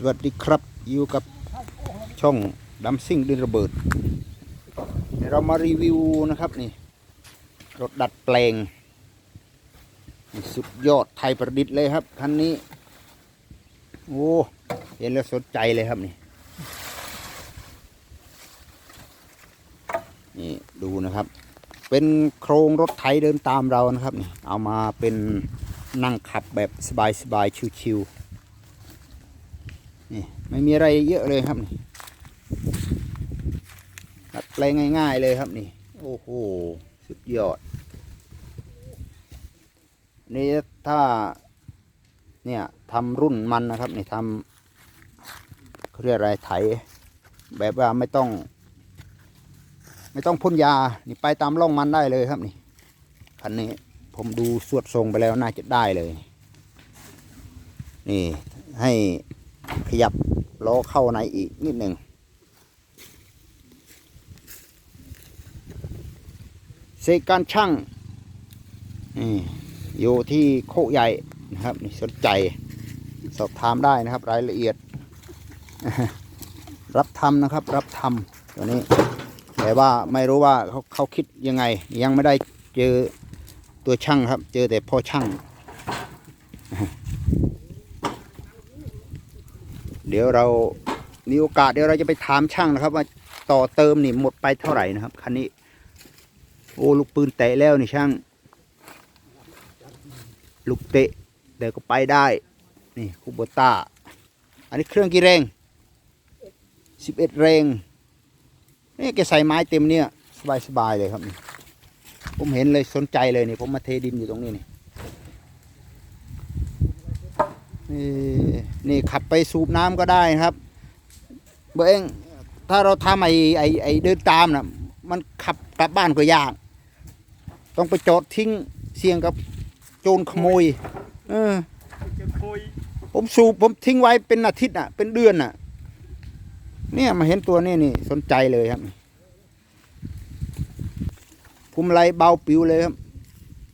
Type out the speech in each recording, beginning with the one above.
สวัสดีครับ อยู่กับช่องดัมซิ่งดินระเบิดเดี๋ยวเรามารีวิวนะครับนี่รถดัดแปลง สุดยอดไทยประดิษฐ์เลยครับ คันนี้ โอ้เห็นแล้วสนใจเลยครับนี่ นี่ดูนะครับ เป็นโครงรถไถเดินตามเรานะครับนี่เอามาเป็นนั่งขับแบบสบายๆชิวๆ นี่ไม่มีอะไรเยอะเลยครับนี่ดัดแปลงง่าย ๆเลยครับนี่ โอ้โห สุดยอด นี่ถ้า เนี่ยทำรุ่นมันนะครับ นี่ทำเขาเรียกอะไรไถ แบบว่าไม่ต้อง ไม่ต้องพ่นยา นี่ไปตามร่องมันได้เลยครับนี่คันนี้ผมดูสวดทรงไปแล้วน่าจะได้เลย นี่ให้ ขยับล้อเข้าในอีกนิดหนึ่งเซการช่างนี่อยู่ที่โคกใหญ่นะครับสนใจสอบถามได้นะครับ รายละเอียด รับทำนะครับ รับทำตัวนี้ แต่ว่าไม่รู้ว่าเขาเขาคิดยังไง ยังไม่ได้เจอตัวช่างครับ เจอแต่พ่อช่าง เดี๋ยวเรามีโอกาสเดี๋ยวเราจะไปถามช่างนะครับ ว่าต่อเติมนี่หมดไปเท่าไหร่นะครับคันนี้ โอ้ลูกปืนเตะแล้วนี่ช่าง ลูกเตะเดี๋ยวก็ไปได้นี่คูโบต้าอันนี้เครื่องกี่แรงสิบเอ็ดแรงนี่แกใส่ไม้เต็มเนี่ยสบายสบายๆเลยครับผมเห็นเลยสนใจเลยนี่ผมมาเทดินอยู่ตรงนี้นี่ นี่นี่ขับไปสูบน้ำก็ได้นะครับ เบอร์เองถ้าเราทำไอ้ไอ้ไอ้เดินตามน่ะมันขับกลับบ้านก็ยาก ต้องไปจอดทิ้งเสี่ยงกับโจรขโมย เออผมสูบผมทิ้งไว้เป็นอาทิตย์อะ เป็นเดือนอะ เนี่ยมาเห็นตัวนี้นี่สนใจเลยครับภูมิไรเบาปิวเลยครับ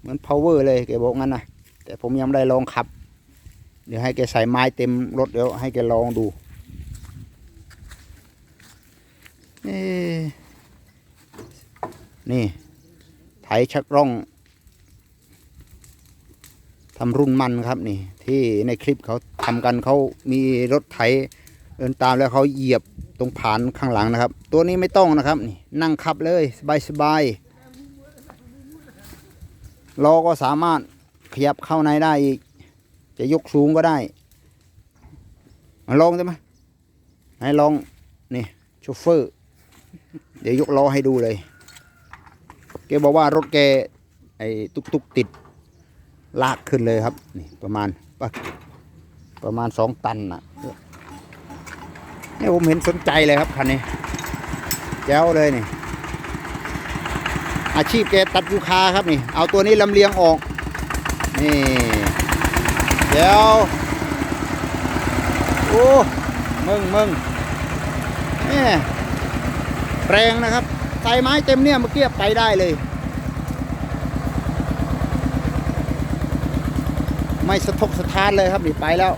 เหมือน power เลยแกบอกงั้นนะแต่ผมยังไม่ได้ลองขับ เดี๋ยวให้แกใส่ไม้เต็มรถเดี๋ยวให้แกลองดูเอ๊ะนี่ไถชักร่องทำรุ่นมันครับนี่ ที่ในคลิปเขาทำกันเขามีรถไถเดินตามแล้วเขาเหยียบตรงผานข้างหลังนะครับ ตัวนี้ไม่ต้องนะครับนี่นั่งขับเลยสบายสบายล้อก็สามารถขยับเข้าในได้อีก จะยกสูงก็ได้มาลองได้ไหมให้ลองนี่โชเฟอร์ เดี๋ยวยกล้อให้ดูเลยแกบอกว่ารถแกไอ้ตุกตุกติดลากขึ้นเลยครับนี่ประมาณปประมาณสองตันนะนี่ผมเห็นสนใจเลยครับคันนี้แจ๋วเลยนี่อาชีพแกตัดยูคาครับนี่ เอาตัวนี้ลำเลียงออกนี่ แจ๋วโอ้มึงมึงนี่แรงนะครับใส่ไม้เต็มเนี่ยเมื่อกี้ไปได้เลย ไม่สะทกสะท้านเลยครับนี่ไปแล้ว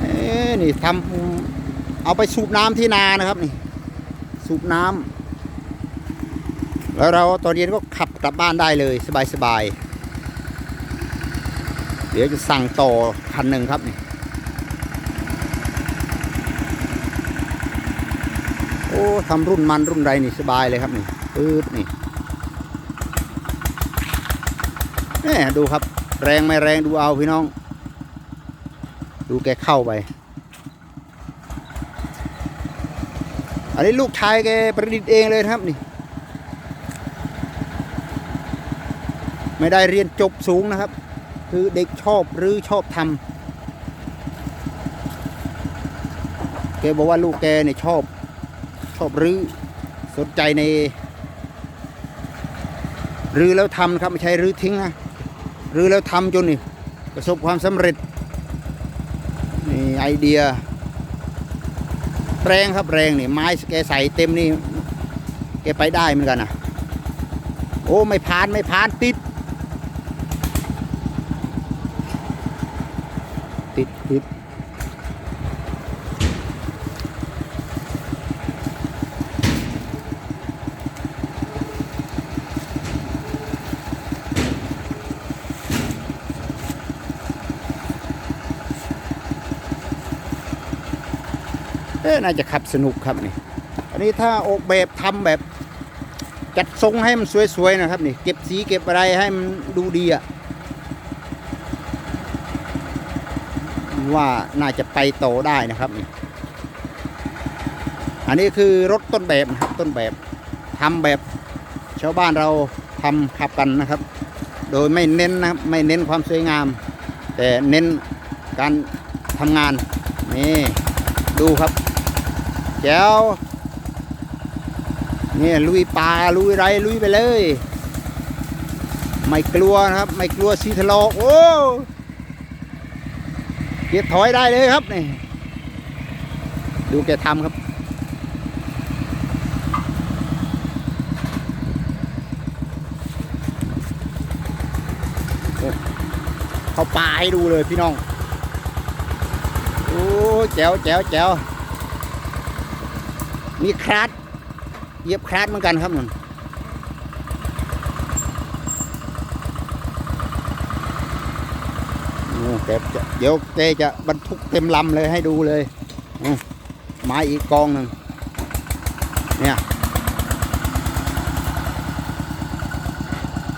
เอ้นี่ทำเอาไปสูบน้ำที่นานะครับนี่ สูบน้ำ แล้วเราตอนเย็นก็ขับกลับบ้านได้เลยสบายสบายๆ เดี๋ยวจะสั่งต่อคันหนึ่งครับนี่โอ้ทำรุ่นมันรุ่นไรนี่สบายเลยครับนี่ปื๊ดนี่นี่ดูครับ แรงไม่แรงดูเอาพี่น้อง ดูแกเข้าไป อันนี้ลูกชายแกประดิษฐ์เองเลยครับนี่ ไม่ได้เรียนจบสูงนะครับ คือเด็กชอบหรือชอบทำแกบอกว่าลูกแกเนี่ยชอบชอบรื้อสนใจในรื้อแล้วทำนะครับไม่ใช่รื้อทิ้งนะรื้อแล้วทำจนนี่ประสบความสำเร็จนี่ไอเดีย แรงครับแรงนี่ไม้แกใส่เต็มนี่แกไปได้เหมือนกันนะโอ้ ไม่ผ่านไม่ผ่านติด ติติดเอ๊ะน่าจะขับสนุกครับนี่ อันนี้ถ้าออกแบบทำแบบ จัดทรงให้มันสวยๆนะครับนี่ เก็บสีเก็บอะไรให้มันดูดีอะ ว่าน่าจะไปโตได้นะครับนี่อันนี้คือรถต้นแบบนะครับต้นแบบทำแบบชาวบ้านเราทำขับกันนะครับ โดยไม่เน้นนะครับไม่เน้นความสวยงาม แต่เน้นการทำงานนี่ดูครับแจ๋วนี่ลุยป่าลุยไรลุยไปเลย ไม่กลัวนะครับ ไม่กลัวซีทะลอกโอ้ เกียร์ถอยได้เลยครับนี่ดูแกทำครับ เขาปาให้ดูเลยพี่น้อง โอ้แจ๋วแจ๋วแจ๋วมีคราดเยียบคราดเหมือนกันครับมันโอ้ แกจะเดี๋ยวแกจะบรรทุกเต็มลำเลยให้ดูเลยมไม้อีกกองหนึ่งเนี่ย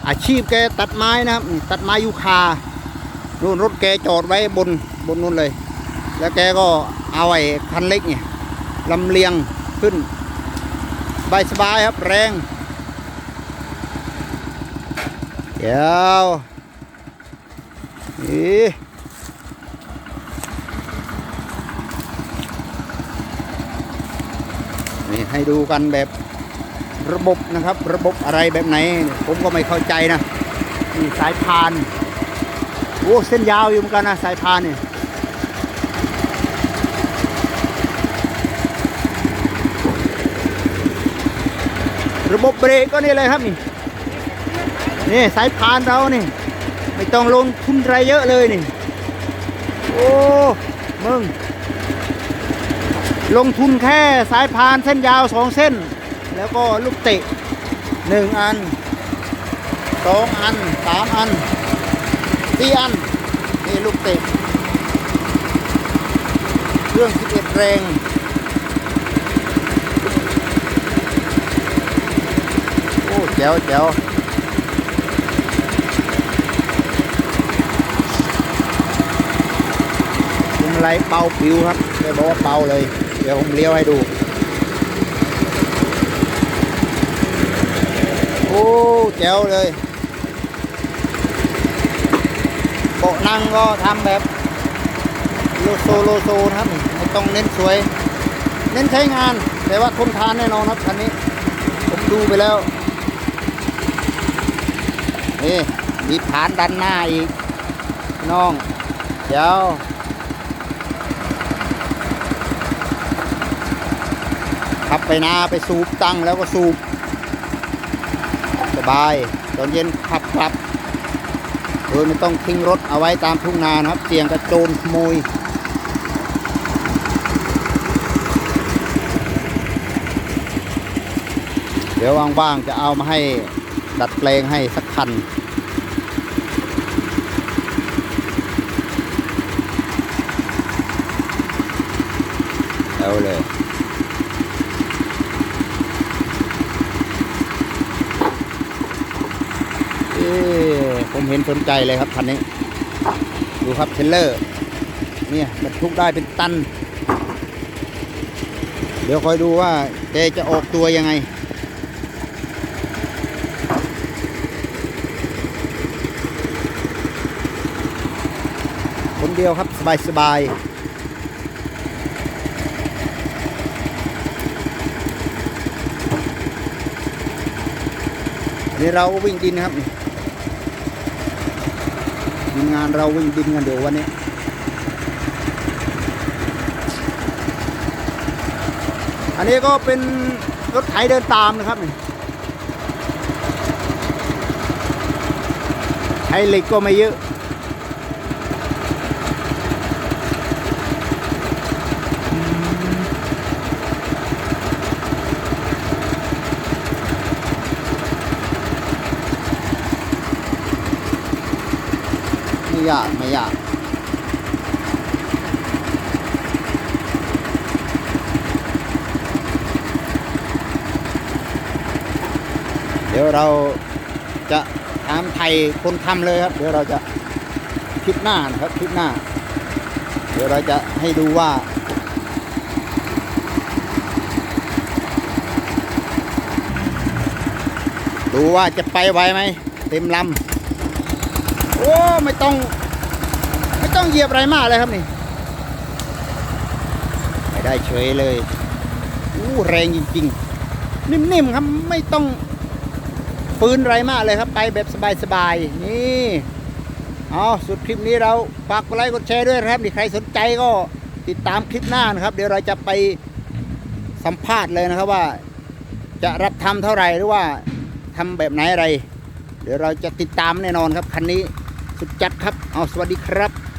อาชีพแกตัดไม้นะครับ ตัดไม้ยูคานู่นรถแกจอดไว้บนบนนู่นเลย แล้วแกก็เอาไอ้คันเล็กเนี่ยลำเลียงขึ้นบายสบายครับแรง เดี๋ยว นี่นี่ให้ดูกันแบบระบบนะครับ ระบบอะไรแบบไหน ผมก็ไม่เข้าใจนะนี่สายพานโอ้เส้นยาวอยู่เหมือนกันนะสายพานเนี่ยระบบเบรกก็นี่เลยครับนี่นี่สายพานเรานี่ ไม่ต้องลงทุนอะไรเยอะเลยนี่ โอ้มึง ลงทุนแค่สายพานเส้นยาวสองเส้น แล้วก็ลูกเตะหนึ่งอันสองอันสามอันสี่อันนี่ลูกเตะเครื่อง11แรงโอ้แจ๋วแจ๋วคุม ไรเป่าปิวครับแกบอกว่าเป่าเลย เดี๋ยวผมเลี้ยวให้ดู โอ้แจ๋วเลยโบาะนั่งก็ทำแบบโลโซโลโซนะครับไม่ต้องเน้นสวย เน้นใช้งาน แต่ว่าทนทานแน่นอนครับคันนี้ ผมดูไปแล้ว นี่ มีฐานดันหน้าอีก น้อง เดี๋ยว ขับไปนาไปสูบตั้งแล้วก็สูบ สบาย ตอนเย็นขับกลับโดยไม่ต้องทิ้งรถเอาไว้ตามทุ่งนานะครับ เสี่ยงกระโจนขโมยเดี๋ยวว่างๆจะเอามาให้ดัดแปลงให้สักคัน เอาเลย เอ๊ะ ผมเห็นสนใจเลยครับคันนี้ ดูครับเทเลอร์ เนี่ยบรรทุกได้เป็นตัน เดี๋ยวคอยดูว่าแกจะออกตัวยังไงคนเดียวครับ สบายสบายนี่เราวิ่งดินนะครับนี่ ทีมงานเราวิ่งบินกันเดี๋ยววันนี้อันนี้ก็เป็นรถไถเดินตามนะครับไถเหล็กก็ไม่เยอะ ยากไม่ยากเดี๋ยวเราจะถามไทยคนทำเลยครับ เดี๋ยวเราจะคลิปหน้านะครับคลิปหน้า เดี๋ยวเราจะให้ดูว่าดูว่าจะไปไหวไหมเต็มลำ โอ้ไม่ต้อง ไม่ต้องเหยียบอะไรมากเลยครับนี่ ไม่ได้เฉยเลยอู้แรงจริงๆ นิ่มๆครับไม่ต้องปืนไรมากเลยครับ ไปแบบสบายๆ นี่เอาสุดคลิปนี้เราฝากกดไลค์กดแชร์ด้วยนะครับนี่ใครสนใจก็ติดตามคลิปหน้านะครับ เดี๋ยวเราจะไปสัมภาษณ์เลยนะครับว่า จะรับทำเท่าไหร่หรือว่าทำแบบไหนอะไร เดี๋ยวเราจะติดตามแน่นอนครับคันนี้ สุดจัดครับ เอาสวัสดีครับ